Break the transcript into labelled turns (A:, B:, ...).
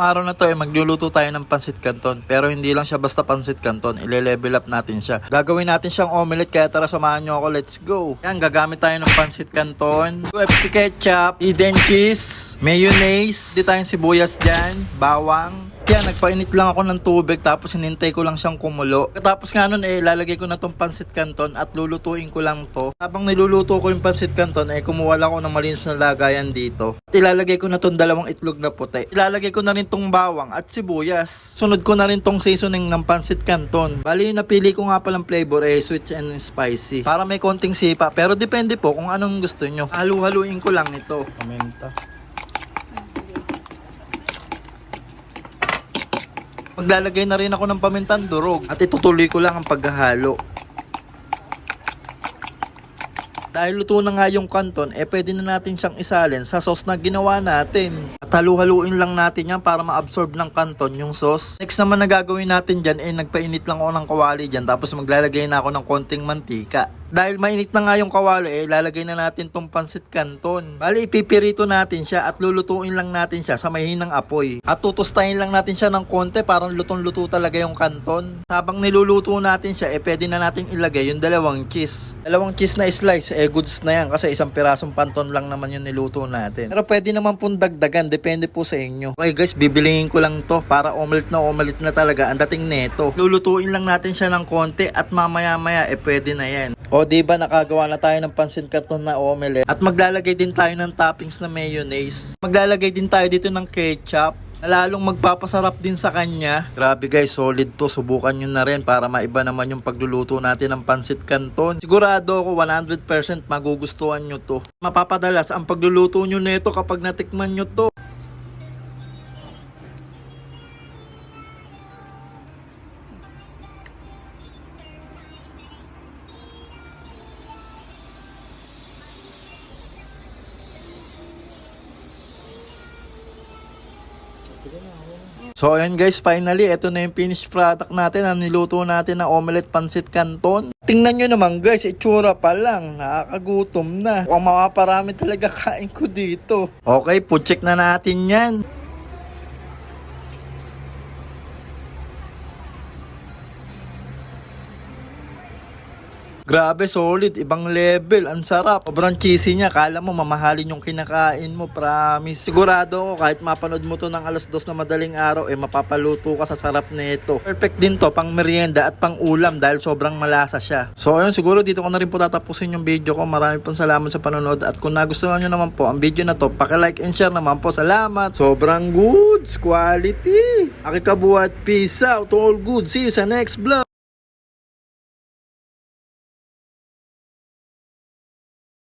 A: Araw na to eh, magluluto tayo ng pansit canton. Pero hindi lang siya basta pansit canton, ile-level up natin siya. Gagawin natin siyang omelette, kaya tara samahan nyo ako, let's go. Yan, gagamit tayo ng pansit canton. UFC ketchup, hidden cheese, mayonnaise, di tayong sibuyas dyan, bawang, yan, nagpainit lang ako ng tubig tapos hinintay ko lang siyang kumulo. Tapos nga nun eh, lalagay ko na tong pansit canton at lulutuin ko lang to. Habang niluluto ko yung pansit canton eh, kumuha lang ako ng malinis na lagayan dito. At ilalagay ko na tong dalawang itlog na puti. Ilalagay ko na rin tong bawang at sibuyas. Sunod ko na rin tong seasoning ng pansit canton. Bali yung napili ko nga palang flavor eh, sweet and spicy. Para may konting sipa. Pero depende po kung anong gusto nyo. Halu-haluin ko lang ito. Paminta. Maglalagay na rin ako ng pamintan durog at itutuloy ko lang ang paghahalo. Dahil luto na nga yung kanton, eh pwede na natin siyang isalin sa sauce na ginawa natin. At halu-haluin lang natin yan para ma-absorb ng kanton yung sauce. Next naman na gagawin natin dyan, eh nagpainit lang ako ng kawali dyan tapos maglalagay na ako ng konting mantika. Dahil mainit na nga yung kawali, eh lalagay na natin tong pansit canton. Bali, ipipirito natin siya at lulutuin lang natin siya sa mahinang apoy. At tutustahin lang natin siya ng konti parang lutong-luto talaga yung kanton. Habang niluluto natin siya, eh pwede na natin ilagay yung dalawang cheese. Dalawang cheese na slice, eh goods na yan kasi isang pirasong panton lang naman yung niluto natin. Pero pwede naman pong dagdagan, depende po sa inyo. Okay guys, bibilihin ko lang to para omelet na omelet na talaga ang dating neto. Lulutuin lang natin siya ng konti at mamaya maya eh pwede na yan. O di ba nakagawa na tayo ng pansit canton na omelet at maglalagay din tayo ng toppings na mayonnaise. Maglalagay din tayo dito ng ketchup na lalong magpapasarap din sa kanya. Grabe guys, solid to. Subukan nyo na rin para maiba naman yung pagluluto natin ng pansit canton. Sigurado ako 100% magugustuhan nyo to. Mapapadalas ang pagluluto nyo nito kapag natikman nyo to. So ayun guys, finally, ito na yung finished product natin ang niluto natin na omelette pancit canton. Tingnan nyo naman guys, itsura pa lang, nakakagutom na. Ang makaparami talaga kain ko dito. Okay, food check na natin yan. Grabe, solid. Ibang level. Ang sarap. Sobrang cheesy niya. Kala mo mamahalin yung kinakain mo. Promise. Sigurado ako kahit mapanood mo to ng alas dos na madaling araw, eh mapapaluto ka sa sarap nito. Perfect din to pang merienda at pang ulam dahil sobrang malasa siya. So ayun, siguro dito ko na rin po tatapusin yung video ko. Marami pong salamat sa panonood. At kung nagustuhan nyo naman po ang video na to, like and share naman po. Salamat. Sobrang goods. Quality. Akikabuhat. Peace out. All good. See you sa next vlog.